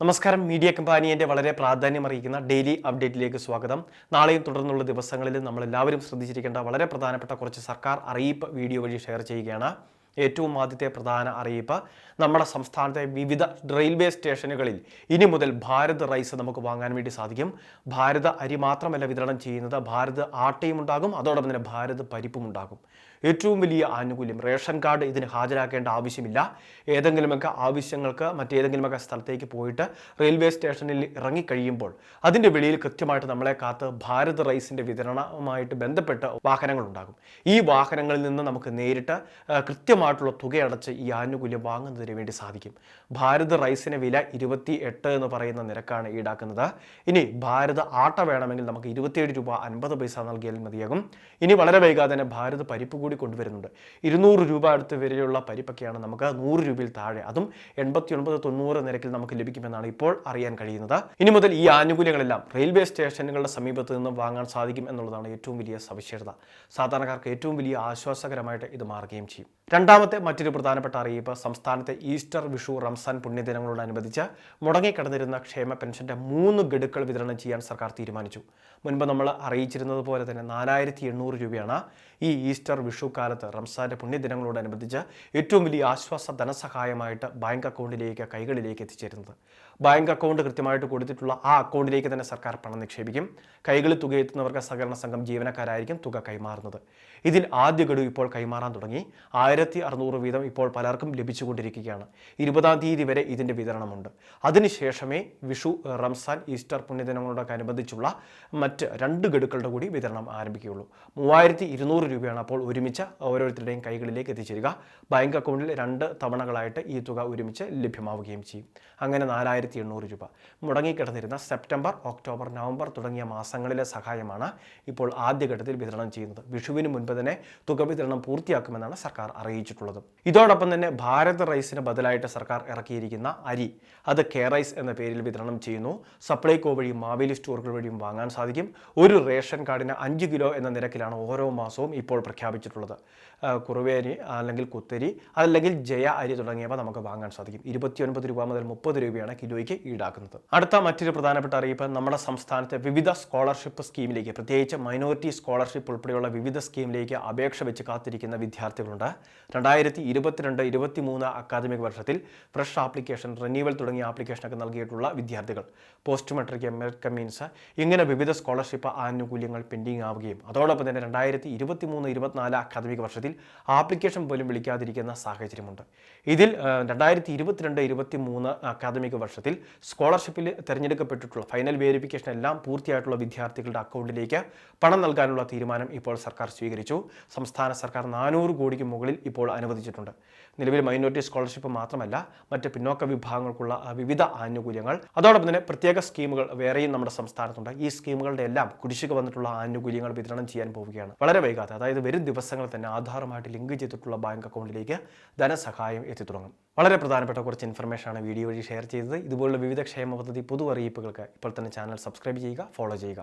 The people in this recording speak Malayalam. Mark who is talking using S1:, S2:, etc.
S1: നമസ്കാരം. മീഡിയ കമ്പാനിയന്റെ വളരെ പ്രാധാന്യം അറിയിക്കുന്ന ഡെയിലി അപ്ഡേറ്റിലേക്ക് സ്വാഗതം. നാളെയും തുടർന്നുള്ള ദിവസങ്ങളിൽ നമ്മൾ എല്ലാവരും ശ്രദ്ധിച്ചിരിക്കേണ്ട വളരെ പ്രധാനപ്പെട്ട കുറച്ച് സർക്കാർ അറിയിപ്പ് വീഡിയോ വഴി ഷെയർ ചെയ്യുകയാണ്. ഏറ്റവും ആദ്യത്തെ പ്രധാന അറിയിപ്പ് നമ്മുടെ സംസ്ഥാനത്തെ വിവിധ റെയിൽവേ സ്റ്റേഷനുകളിൽ ഇനി മുതൽ ഭാരത് റൈസ് നമുക്ക് വാങ്ങാൻ വേണ്ടി സാധിക്കും. ഭാരത അരി മാത്രമല്ല വിതരണം ചെയ്യുന്നത് ഭാരത് ആട്ടയും ഉണ്ടാകും അതോടൊപ്പം തന്നെ ഭാരത് പരിപ്പും ഉണ്ടാകും. ഏറ്റവും വലിയ ആനുകൂല്യം. റേഷൻ കാർഡ് ഇതിന് ഹാജരാക്കേണ്ട ആവശ്യമില്ല. ഏതെങ്കിലുമൊക്കെ ആവശ്യങ്ങൾക്ക് മറ്റേതെങ്കിലുമൊക്കെ സ്ഥലത്തേക്ക് പോയിട്ട് റെയിൽവേ സ്റ്റേഷനിൽ ഇറങ്ങിക്കഴിയുമ്പോൾ അതിന്റെ വെളിയിൽ കൃത്യമായിട്ട് നമ്മളെ കാത്ത് ഭാരത് റൈസിന്റെ വിതരണവുമായിട്ട് ബന്ധപ്പെട്ട് വാഹനങ്ങളുണ്ടാകും. ഈ വാഹനങ്ങളിൽ നിന്ന് നമുക്ക് നേരിട്ട് കൃത്യമായിട്ടുള്ള തുകയടച്ച് ഈ ആനുകൂല്യം വാങ്ങുന്നതിന് വേണ്ടി സാധിക്കും. ഭാരത് റൈസിന് വില ഇരുപത്തി എട്ട് എന്ന് പറയുന്ന നിരക്കാണ് ഈടാക്കുന്നത്. ഇനി ഭാരത് ആട്ട വേണമെങ്കിൽ നമുക്ക് ഇരുപത്തിയേഴ് രൂപ അൻപത് പൈസ നൽകിയാൽ മതിയാകും. ഇനി വളരെ വൈകാതെ തന്നെ ഭാരത് പരിപ്പ് കൂടി കൊണ്ടുവരുന്നുണ്ട്. ഇരുന്നൂറ് രൂപ അടുത്ത് വരെയുള്ള പരിപ്പൊക്കെയാണ് നമുക്ക് നൂറ് രൂപയിൽ താഴെ അതും എൺപത്തി ഒൻപത് തൊണ്ണൂറ് നിരക്കിൽ നമുക്ക് ലഭിക്കുമെന്നാണ് ഇപ്പോൾ അറിയാൻ കഴിയുന്നത്. ഇനി മുതൽ ഈ ആനുകൂല്യങ്ങളെല്ലാം റെയിൽവേ സ്റ്റേഷനുകളുടെ സമീപത്ത് നിന്നും വാങ്ങാൻ സാധിക്കും എന്നുള്ളതാണ് ഏറ്റവും വലിയ സവിശേഷത. സാധാരണക്കാർക്ക് ഏറ്റവും വലിയ ആശ്വാസകരമായിട്ട് ഇത് മാറുകയും ചെയ്യും. രണ്ടാമത്തെ മറ്റൊരു പ്രധാനപ്പെട്ട അറിയിപ്പ് സംസ്ഥാനത്തെ ഈസ്റ്റർ വിഷു റംസാൻ പുണ്യദിനങ്ങളോടനുബന്ധിച്ച് മുടങ്ങിക്കിടന്നിരുന്ന ക്ഷേമ പെൻഷന്റെ മൂന്ന് ഗഡുക്കൾ വിതരണം ചെയ്യാൻ സർക്കാർ തീരുമാനിച്ചു. മുൻപ് നമ്മൾ അറിയിച്ചിരുന്നത് പോലെ തന്നെ നാലായിരത്തി എണ്ണൂറ് രൂപയാണ് ഈ ഈസ്റ്റർ വിഷു കാലത്ത് റംസാന്റെ പുണ്യദിനങ്ങളോടനുബന്ധിച്ച് ഏറ്റവും വലിയ ആശ്വാസ ധനസഹായമായിട്ട് ബാങ്ക് അക്കൗണ്ടിലേക്ക് കൈകളിലേക്ക് എത്തിച്ചേരുന്നത്. ബാങ്ക് അക്കൗണ്ട് കൃത്യമായിട്ട് കൊടുത്തിട്ടുള്ള ആ അക്കൗണ്ടിലേക്ക് തന്നെ സർക്കാർ പണം നിക്ഷേപിക്കും. കൈകളിൽ തുക എത്തുന്നവർക്ക് സഹകരണ സംഘം ജീവനക്കാരായിരിക്കും തുക കൈമാറുന്നത്. ഇതിൽ ആദ്യ ഗഡു ഇപ്പോൾ കൈമാറാൻ തുടങ്ങി. ആയിരത്തി അറുന്നൂറ് വീതം ഇപ്പോൾ പലർക്കും ലഭിച്ചുകൊണ്ടിരിക്കുകയാണ്. ഇരുപതാം തീയതി വരെ ഇതിന്റെ വിതരണമുണ്ട്. അതിനുശേഷമേ വിഷു റംസാൻ ഈസ്റ്റർ പുണ്യദിനങ്ങളോടൊക്കെ അനുബന്ധിച്ചുള്ള മറ്റ് രണ്ട് ഗഡുക്കളുടെ കൂടി വിതരണം ആരംഭിക്കുകയുള്ളൂ. മൂവായിരത്തി ഇരുന്നൂറ് രൂപയാണ് അപ്പോൾ ഒരുമിച്ച് ഓരോരുത്തരുടെയും കൈകളിലേക്ക് എത്തിച്ചേരുക. ബാങ്ക് അക്കൗണ്ടിൽ രണ്ട് തവണകളായിട്ട് ഈ തുക ഒരുമിച്ച് ലഭ്യമാവുകയും ചെയ്യും. അങ്ങനെ നാലായിരത്തി എണ്ണൂറ് രൂപ. മുടങ്ങിക്കിടന്നിരുന്ന സെപ്റ്റംബർ ഒക്ടോബർ നവംബർ തുടങ്ങിയ മാസങ്ങളിലെ സഹായമാണ് ഇപ്പോൾ ആദ്യഘട്ടത്തിൽ വിതരണം ചെയ്യുന്നത്. വിഷുവിന് മുൻപ് തന്നെ തുക വിതരണം പൂർത്തിയാക്കുമെന്നാണ് സർക്കാർ അറിയിച്ചിട്ടുള്ളത്. ഇതോടൊപ്പം തന്നെ ഭാരത് റൈസിന് ബദലായിട്ട് സർക്കാർ ഇറക്കിയിരിക്കുന്ന അരി അത് കെ റൈസ് എന്ന പേരിൽ വിതരണം ചെയ്യുന്നു. സപ്ലൈകോ വഴിയും മാവേലി സ്റ്റോറുകൾ വഴിയും വാങ്ങാൻ സാധിക്കും. ഒരു റേഷൻ കാർഡിന് അഞ്ച് കിലോ എന്ന നിരക്കിലാണ് ഓരോ മാസവും ഇപ്പോൾ പ്രഖ്യാപിച്ചിട്ടുള്ളത്. ആ, കുറുവേരി അല്ലെങ്കിൽ കുത്തരി അതല്ലെങ്കിൽ ജയ അരി തുടങ്ങിയവ നമുക്ക് വാങ്ങാൻ സാധിക്കും. ഇരുപത്തിയൊൻപത് രൂപ മുതൽ മുപ്പത് രൂപയാണ് കിലോയ്ക്ക് ഈടാക്കുന്നത്. അടുത്ത മറ്റൊരു പ്രധാനപ്പെട്ട അറിയിപ്പ് നമ്മുടെ സംസ്ഥാനത്തെ വിവിധ സ്കോളർഷിപ്പ് സ്കീമിലേക്ക് പ്രത്യേകിച്ച് മൈനോറിറ്റി സ്കോളർഷിപ്പ് ഉൾപ്പെടെയുള്ള വിവിധ സ്കീമിലേക്ക് അപേക്ഷ വെച്ച് കാത്തിരിക്കുന്ന വിദ്യാർത്ഥികളുണ്ട്. രണ്ടായിരത്തി ഇരുപത്തിരണ്ട് ഇരുപത്തി മൂന്ന് അക്കാദമിക് വർഷത്തിൽ ഫ്രഷ് ആപ്ലിക്കേഷൻ റിന്യൂവൽ തുടങ്ങിയ ആപ്ലിക്കേഷനൊക്കെ നൽകിയിട്ടുള്ള വിദ്യാർത്ഥികൾ. പോസ്റ്റ് മെട്രിക് എം മീൻസ് ഇങ്ങനെ വിവിധ സ്കോളർഷിപ്പ് ആനുകൂല്യങ്ങൾ പെൻഡിംഗ് ആവുകയും അതോടൊപ്പം തന്നെ രണ്ടായിരത്തി ഇരുപത്തി മൂന്ന് ഇരുപത്തിനാല് അക്കാദമിക് വർഷത്തിൽ ആപ്ലിക്കേഷൻ പോലും വിളിക്കാതിരിക്കുന്ന സാഹചര്യമുണ്ട്. ഇതിൽ രണ്ടായിരത്തി ഇരുപത്തിരണ്ട് ഇരുപത്തി മൂന്ന് അക്കാദമിക വർഷത്തിൽ സ്കോളർഷിപ്പിൽ തിരഞ്ഞെടുക്കപ്പെട്ടിട്ടുള്ള ഫൈനൽ വെരിഫിക്കേഷൻ എല്ലാം പൂർത്തിയായിട്ടുള്ള വിദ്യാർത്ഥികളുടെ അക്കൗണ്ടിലേക്ക് പണം നൽകാനുള്ള തീരുമാനം ഇപ്പോൾ സർക്കാർ സ്വീകരിച്ചു. സംസ്ഥാന സർക്കാർ നാനൂറ് കോടിക്ക് മുകളിൽ ഇപ്പോൾ അനുവദിച്ചിട്ടുണ്ട്. നിലവിൽ മൈനോറിറ്റി സ്കോളർഷിപ്പ് മാത്രമല്ല മറ്റ് പിന്നോക്ക വിഭാഗങ്ങൾക്കുള്ള വിവിധ ആനുകൂല്യങ്ങൾ. അതോടൊപ്പം തന്നെ പ്രത്യേക സ്കീമുകൾ വേറെയും നമ്മുടെ സംസ്ഥാനത്തുണ്ട്. ഈ സ്കീമുകളുടെ എല്ലാം കുടിശ്ശിക വന്നിട്ടുള്ള ആനുകൂല്യങ്ങൾ വിതരണം ചെയ്യാൻ പോവുകയാണ്. വളരെ വൈകാതെ അതായത് വരും ദിവസങ്ങളിൽ തന്നെ ആധാറുമായിട്ട് ലിങ്ക് ചെയ്തിട്ടുള്ള ബാങ്ക് അക്കൗണ്ടിലേക്ക് ധനസഹായം എത്തിത്തുടങ്ങും. വളരെ പ്രധാനപ്പെട്ട കുറച്ച് ഇൻഫർമേഷനാണ് വീഡിയോ വഴി ഷെയർ ചെയ്തത്. ഇതുപോലുള്ള വിവിധ ക്ഷേമ പദ്ധതി പൊതു അറിയിപ്പുകൾക്ക് ഇപ്പോൾ തന്നെ ചാനൽ സബ്സ്ക്രൈബ് ചെയ്യുക ഫോളോ ചെയ്യുക.